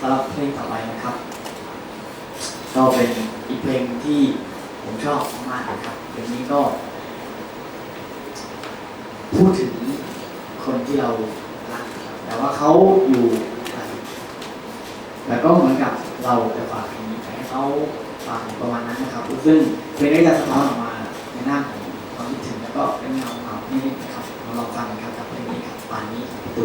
สำหรับเพลงต่อไปนะครับ ก็เป็นอีกเพลงที่ผมชอบมากนะครับ เพลงนี้ก็ พูดถึงคนที่เรารักนะครับแต่ว่าเขาอยู่ไกลแล้วก็เหมือนกับเราจะฝากเพลงนี้ไปให้เขาฟังประมาณนั้นนะครับ ซึ่งเพลงนี้จะสะท้อนออกมาในหน้าของความคิดถึงแล้วก็เป็นเงาเงาๆนิดๆนะครับเราลองฟังกันครับกับเพลงนี้ครับป่านนี้ของพี่ตู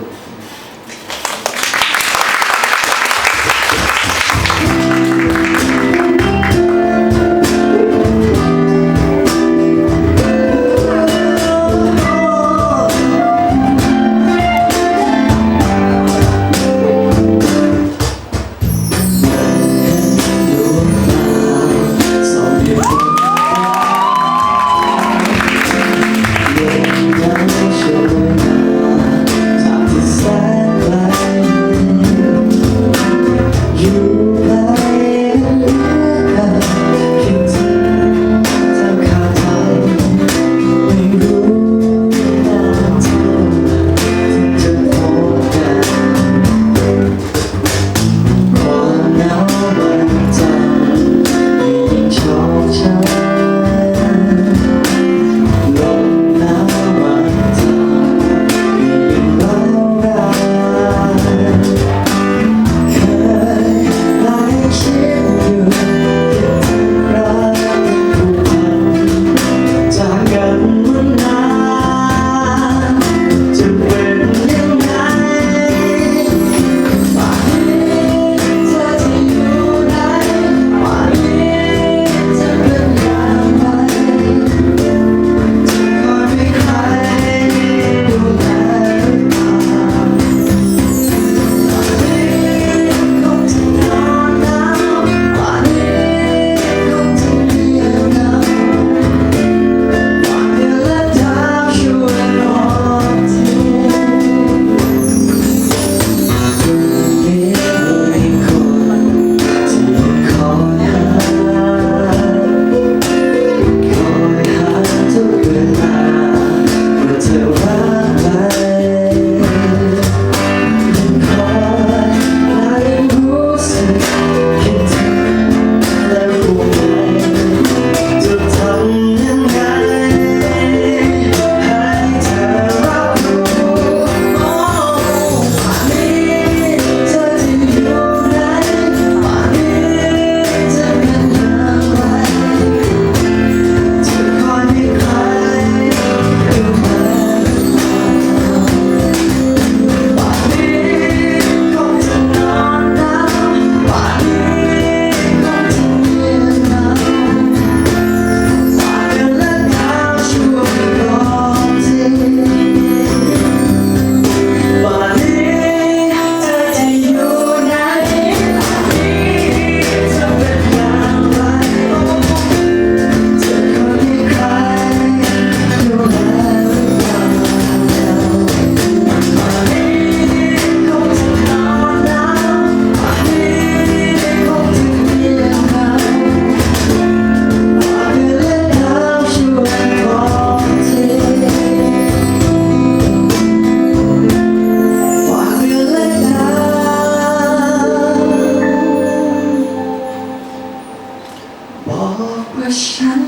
บอกว่าฉัน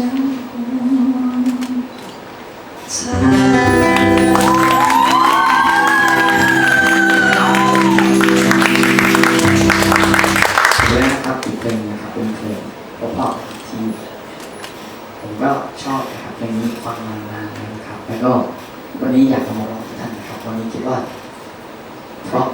ยังห่วงเธอและนะครับอีกเพลงนะครับเป็นเพลงเพราะที่ผมก็ชอบนะครับเพลงนี้ฟังมานานนะครับ แล้วก็วันนี้อยากจะมาร้องท่านนะครับ วันนี้คิดว่าเพราะ